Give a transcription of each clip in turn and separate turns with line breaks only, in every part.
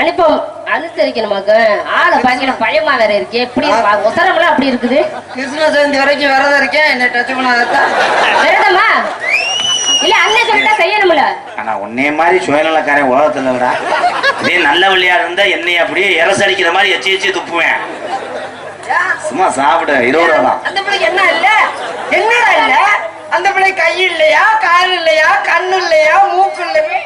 அனுப்போம் அனுசரிக்கணுமாக்க. ஆளை பாக்கிற பயமா வேற இருக்கு. எப்படி உத்தரவுலாம் அப்படி இருக்குது?
கிருஷ்ண ஜெயந்தி வரைக்கும் விரதம் இருக்கேன். என்ன டச் பண்ணாதான்
விரதமா? இல்ல அண்ணன் சொல்லிட்டா செய்யணும்ல.
ஆனா உன்னைய மாதிரி சுயநலக்காரன் உலகத்துல விடா இதே நல்ல வழியா இருந்தா என்னைய அப்படியே இரசடிக்கிற மாதிரி எச்சி எச்சி துப்புவேன். சும்மா சாப்பிடு இருபது ரூபா
அந்த பிள்ளைக்கு என்ன இல்ல? என்னடா இல்ல? அந்த பிள்ளை கை இல்லையா கால் இல்லையா கண்ணு இல்லையா மூக்கு இல்லையா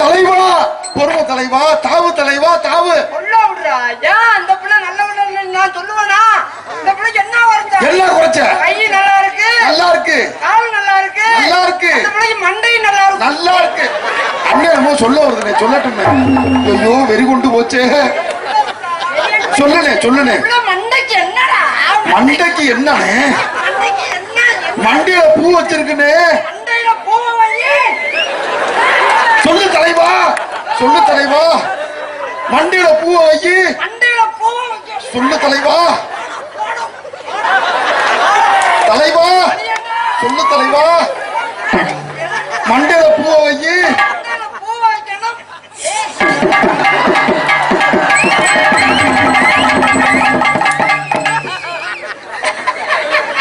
தலைவா பொறுமை தலைவா தாவு தலைவா தாவு.
அந்த பிள்ளை நல்ல நான் சொல்லுவேனா? இந்த பிள்ளைக்கு என்ன வருது
எல்லாம் குறைச்ச?
கை நல்லா இருக்கு.
நல்லா இருக்கு.
கால் நல்லா இருக்கு.
நல்லா இருக்கு.
பிள்ளைக்கு மண்டையும் நல்லா இருக்கு.
நல்லா இருக்கு. அண்ணன் என்னமோ சொல்ல வருதுனே சொல்லட்டுமே ஐயோ வெறி கொண்டு போச்சே. சொல்லுனே சொல்லுனே
இந்த மண்டைக்கு என்னடா?
மண்டைக்கு என்னண்ணே?
மண்டைக்கு என்ன?
மண்டையில பூ வச்சிருக்குனே
மண்டையில வை
சொல்லு தலைவா. சொல்லு தலைவா. மண்டையில பூவை
வைக்க.
சொல்லு தலைவா. தலைவா. சொல்லு தலைவா. மண்டையில பூவை வை
மண்டையில பூவை வைக்கணும்.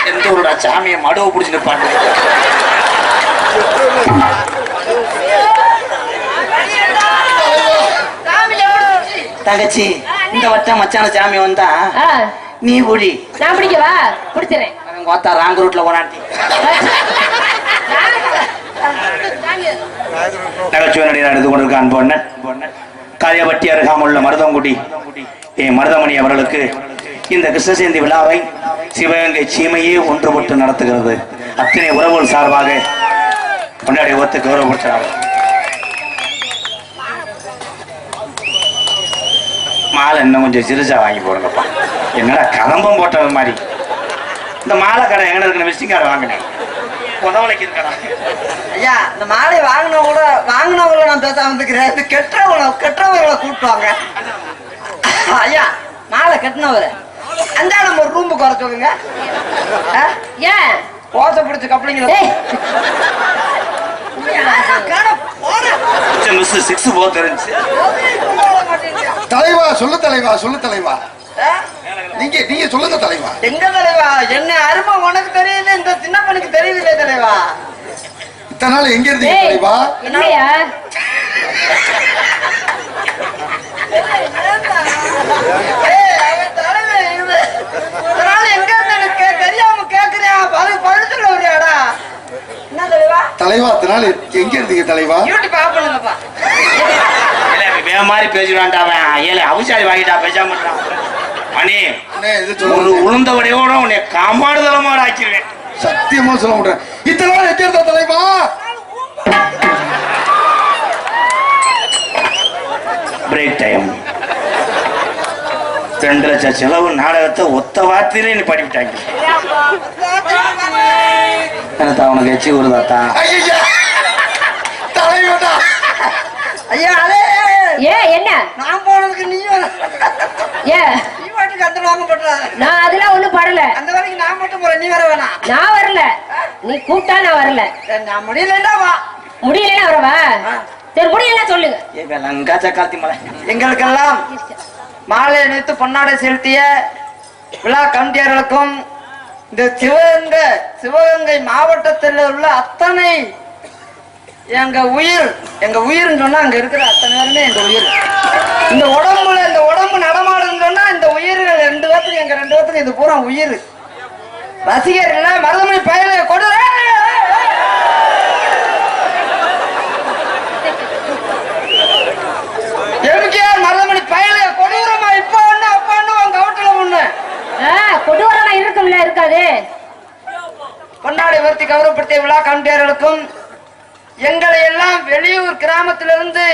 எந்த ஊருடா சாமியை மடுவை பிடிச்சி நிப்பாட்டு
சாமி எவ்வளவு
தங்கச்சி இந்த வட்டம் மச்சான சாமி வந்தா நீ புடி
நான் பிடிக்கவா பிடிச்சிடறேன்
கோத்தா ராங் ரூட்ல போனாட்டி நகைச்சுவை நடந்து கொண்டிருக்க அன்பொண்ணன் காரியப்பட்டி அருகாமுள்ள மருதங்குடி. ஏ மருதமணி அவர்களுக்கு இந்த கிருஷ்ணஜெயந்தி விழாவை சிவகங்கை சீமையே ஒன்றுபட்டு நடத்துகிறது. அத்தனை உறவுகள் சார்பாக கொண்டாடி ஒத்து கௌரவப்படுத்துகிறார் மாலை இன்னும் கொஞ்சம் சிறுசா வாங்கி போடுங்கப்பா. என்னடா கதம்பம் போட்டது மாதிரி. இந்த மாலை கடை எங்க இருக்கிற விசிட்டிங் கார்டு வாங்கினேன். உதவலைக்கு இருக்கடா
ஐயா இந்த மாலை வாங்கின கூட வாங்கினவங்கள நான் பேசாம வந்துக்கிறேன் இது கெட்டவங்கள கெட்டவங்களை கூட்டுவாங்க ஐயா மாலை கட்டினவர். அந்த நம்ம ஒரு சொல்லுங்க ஆ?
ஏன்
ஓசை பிடிச்ச கப்பலிங்கள
மிஸ் சிக்ஸ் போ தெரிஞ்சு
தலைவா சொல்லு தலைவா சொல்லு தலைவா. நீங்க நீங்க சொல்லுங்க தலைவா.
எங்க தலைவா? என்ன அருமை உனக்கு தெரியுது இந்த சின்ன பொண்ணுக்கு தெரியுது தலைவா?
இத்தனை நாள் எங்க இருந்தீங்க தலைவா?
இல்லையா
ஏய், அவன் தலைவன் இது. இதனால எங்க இருந்து எனக்கு கே- தெரியாம கேக்குறியா? பழு பழுத்துல வரியாடா என்ன தலைவா?
தலைவா எங்க இருந்தீங்க தலைவா?
யூடியூப்
வே மாதிரி அவன். ஏழை அவிச்சாரி வாங்கிட்டா பேசாம. மணி
அண்ணே, இது
ஒரு
சொல்லுங்க.
உளுந்த வடையோட உன்னை காம்பாடு தளமாடு ஆக்கிடுவேன்
சத்தியமா சொல்ல முடியேன் இத்தனை நாள் தலைவா?
பிரேக் டைம் ரெண்டு லட்சம் செலவு நாடகத்தை ஒத்த வார்த்தையிலே நீ படிவிட்டாங்க எனக்கு அவனுக்கு எச்சி வருதாத்தா
ஐயா தலைவா
ஐயா அதே
ஏ என்ன?
நான் போனதுக்கு நீ.
ஏ.
நீ பாட்டுக்கு அந்த வாங்க போட்டுறாத.
நான் அதெல்லாம் ஒண்ணும் படல.
அந்த வரைக்கும் நான் மட்டும் போறேன். நீ வர வேணாம்
நான் வரல. நீ கூப்பிட்டா நான் வரல.
நான் முடியலண்டா வா.
முடியலன்னா வரவா சரி முடியல சொல்லுங்க.
ஏ வெலங்கா சக்காத்தி மலை.
எங்களுக்கெல்லாம் மாலை அணிவித்து பொன்னாடை செலுத்திய விழா கமிட்டியாளர்களுக்கும் இந்த சிவகங்கை சிவகங்கை மாவட்டத்தில் உள்ள அத்தனை எங்க உயிர் எங்க உயிர்னு சொன்னா அங்க இருக்கிற அத்தனை பேருமே எங்க உயிர். இந்த உடம்புல இந்த உடம்பு நடமாடுன்னு சொன்னா இந்த உயிர்கள் ரெண்டு பேர்த்துக்கு எங்க ரெண்டு பேர்த்துக்கு இது பூரா உயிர். ரசிகர்கள் மருதமணி பயல கொடு. எம்ஜிஆர் மருதமணி பயல கொடூரமா இப்ப ஒண்ணு அப்ப ஒண்ணு உங்க அவுட்ல ஒண்ணு.
கொடூரமா இருக்கும்ல இருக்காது.
கொண்டாடி வருத்தி கௌரவப்படுத்திய விழா கமிட்டியாளர்களுக்கும் எங்களை எல்லாம் வெளியூர் கிராமத்திலிருந்து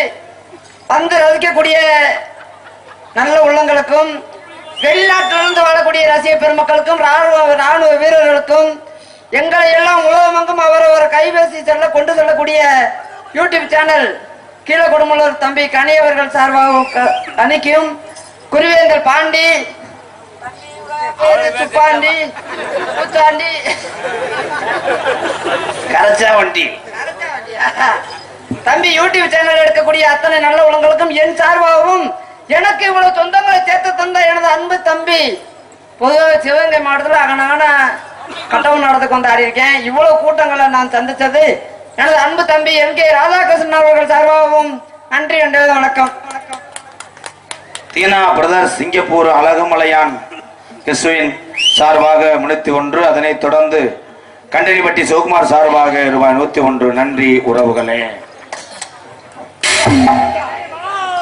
வந்து ரசிக்கக்கூடிய நல்ல உள்ளங்களுக்கும் வெளிநாட்டிலிருந்து வாழக்கூடிய ரசிக பெருமக்களுக்கும் ராணுவ ராணுவ வீரர்களுக்கும் எங்களை எல்லாம் உலகமெங்கும் அவரவர் கைபேசி செல்ல கொண்டு செல்லக்கூடிய யூடியூப் சேனல் கீழே கொடுமலூர் தம்பி கனி அவர்கள் சார்பாக க- குருவேந்தல் பாண்டி சுப்பாண்டி பூச்சாண்டி
கரைச்சா வண்டி.
தம்பி யூடியூப் சேனல் எடுக்கக்கூடிய அத்தனை நல்ல உலங்களுக்கும் என் சார்பாகவும் எனக்கு இவ்வளவு சொந்தங்களை சேர்த்து தந்த எனது அன்பு தம்பி பொதுவாக சிவகங்கை மாவட்டத்தில் அகனான கட்டவும் நடந்து கொண்டாடி இருக்கேன் இவ்வளவு கூட்டங்களை நான் சந்தித்தது எனது அன்பு தம்பி என் கே ராதாகிருஷ்ணன் அவர்கள் சார்பாகவும் நன்றி என்றது வணக்கம்.
தீனா பிரதர் சிங்கப்பூர் அழகுமலையான் கிறிஸ்துவின் சார்பாக முன்னூத்தி ஒன்று அதனைத் தொடர்ந்து கண்டனிப்பட்டி சிவகுமார் சார்பாக ரூபாய் நூத்தி ஒன்று நன்றி உறவுகளே.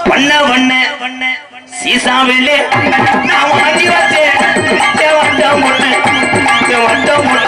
வண்ண வண்ண வண்ண சீசாவிலே நாம் வாங்கி வச்சேன் வந்த முட்டை வந்த